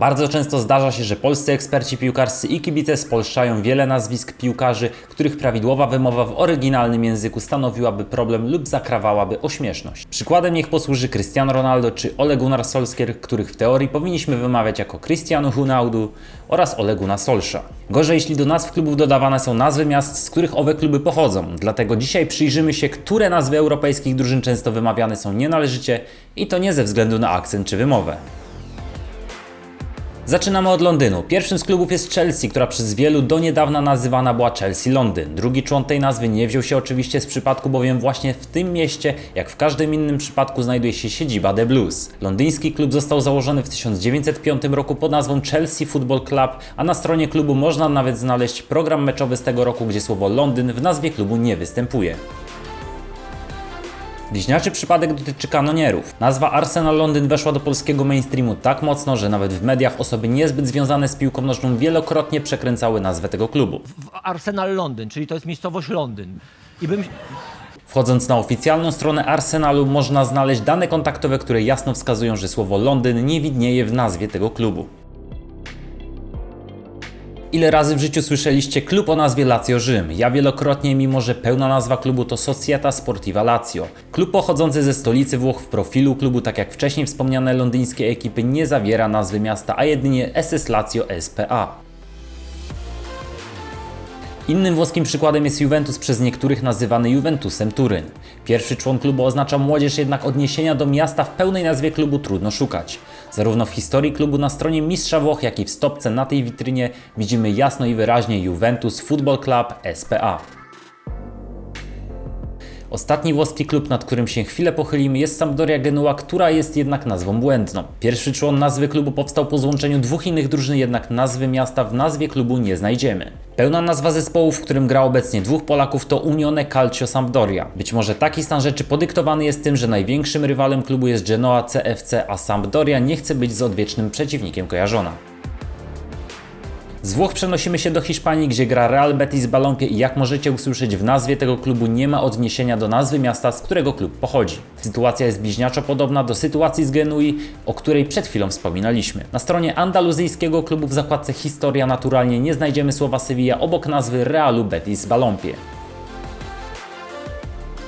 Bardzo często zdarza się, że polscy eksperci piłkarscy i kibice spolszczają wiele nazwisk piłkarzy, których prawidłowa wymowa w oryginalnym języku stanowiłaby problem lub zakrawałaby ośmieszność. Przykładem niech posłuży Cristiano Ronaldo czy Ole Gunnar Solskjaer, których w teorii powinniśmy wymawiać jako Cristiano Ronaldo oraz Ole Gunnar Solskjaer. Gorzej, jeśli do nazw klubów dodawane są nazwy miast, z których owe kluby pochodzą. Dlatego dzisiaj przyjrzymy się, które nazwy europejskich drużyn często wymawiane są nienależycie i to nie ze względu na akcent czy wymowę. Zaczynamy od Londynu. Pierwszym z klubów jest Chelsea, która przez wielu do niedawna nazywana była Chelsea Londyn. Drugi człon tej nazwy nie wziął się oczywiście z przypadku, bowiem właśnie w tym mieście, jak w każdym innym przypadku, znajduje się siedziba The Blues. Londyński klub został założony w 1905 roku pod nazwą Chelsea Football Club, a na stronie klubu można nawet znaleźć program meczowy z tego roku, gdzie słowo Londyn w nazwie klubu nie występuje. Bliźniaczy przypadek dotyczy kanonierów. Nazwa Arsenal Londyn weszła do polskiego mainstreamu tak mocno, że nawet w mediach osoby niezbyt związane z piłką nożną wielokrotnie przekręcały nazwę tego klubu. Arsenal Londyn, czyli to jest miejscowość Londyn. I bym, Wchodząc na oficjalną stronę Arsenalu można znaleźć dane kontaktowe, które jasno wskazują, że słowo Londyn nie widnieje w nazwie tego klubu. Ile razy w życiu słyszeliście klub o nazwie Lazio Rzym? Ja wielokrotnie, mimo że pełna nazwa klubu to Societa Sportiva Lazio. Klub pochodzący ze stolicy Włoch w profilu klubu, tak jak wcześniej wspomniane londyńskie ekipy, nie zawiera nazwy miasta, a jedynie SS Lazio SPA. Innym włoskim przykładem jest Juventus przez niektórych nazywany Juventusem Turyn. Pierwszy człon klubu oznacza młodzież, jednak odniesienia do miasta w pełnej nazwie klubu trudno szukać. Zarówno w historii klubu na stronie Mistrza Włoch, jak i w stopce na tej witrynie widzimy jasno i wyraźnie Juventus Football Club SPA. Ostatni włoski klub, nad którym się chwilę pochylimy, jest Sampdoria Genua, która jest jednak nazwą błędną. Pierwszy człon nazwy klubu powstał po złączeniu dwóch innych drużyn, jednak nazwy miasta w nazwie klubu nie znajdziemy. Pełna nazwa zespołu, w którym gra obecnie dwóch Polaków to Unione Calcio Sampdoria. Być może taki stan rzeczy podyktowany jest tym, że największym rywalem klubu jest Genoa CFC, a Sampdoria nie chce być z odwiecznym przeciwnikiem kojarzona. Z Włoch przenosimy się do Hiszpanii, gdzie gra Real Betis Balompie i jak możecie usłyszeć w nazwie tego klubu nie ma odniesienia do nazwy miasta, z którego klub pochodzi. Sytuacja jest bliźniaczo podobna do sytuacji z Genui, o której przed chwilą wspominaliśmy. Na stronie andaluzyjskiego klubu w zakładce Historia naturalnie nie znajdziemy słowa Sevilla obok nazwy Realu Betis Balompie.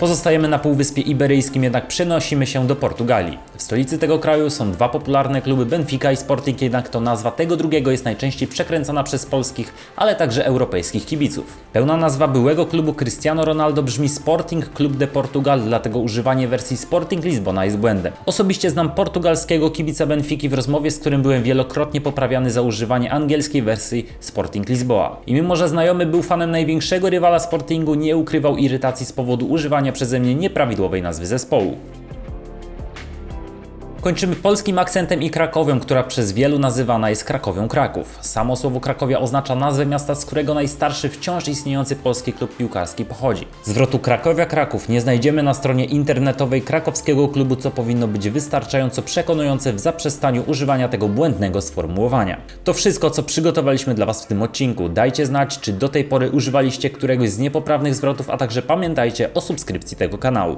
Pozostajemy na Półwyspie Iberyjskim, jednak przenosimy się do Portugalii. W stolicy tego kraju są dwa popularne kluby Benfica i Sporting, jednak to nazwa tego drugiego jest najczęściej przekręcana przez polskich, ale także europejskich kibiców. Pełna nazwa byłego klubu Cristiano Ronaldo brzmi Sporting Club de Portugal, dlatego używanie wersji Sporting Lizbona jest błędem. Osobiście znam portugalskiego kibica Benfiki, w rozmowie z którym byłem wielokrotnie poprawiany za używanie angielskiej wersji Sporting Lisboa. I mimo, że znajomy był fanem największego rywala Sportingu, nie ukrywał irytacji z powodu używania przeze mnie nieprawidłowej nazwy zespołu. Kończymy polskim akcentem i Krakowią, która przez wielu nazywana jest Krakowią Kraków. Samo słowo Krakowia oznacza nazwę miasta, z którego najstarszy wciąż istniejący polski klub piłkarski pochodzi. Zwrotu Krakowia Kraków nie znajdziemy na stronie internetowej krakowskiego klubu, co powinno być wystarczająco przekonujące w zaprzestaniu używania tego błędnego sformułowania. To wszystko, co przygotowaliśmy dla Was w tym odcinku. Dajcie znać, czy do tej pory używaliście któregoś z niepoprawnych zwrotów, a także pamiętajcie o subskrypcji tego kanału.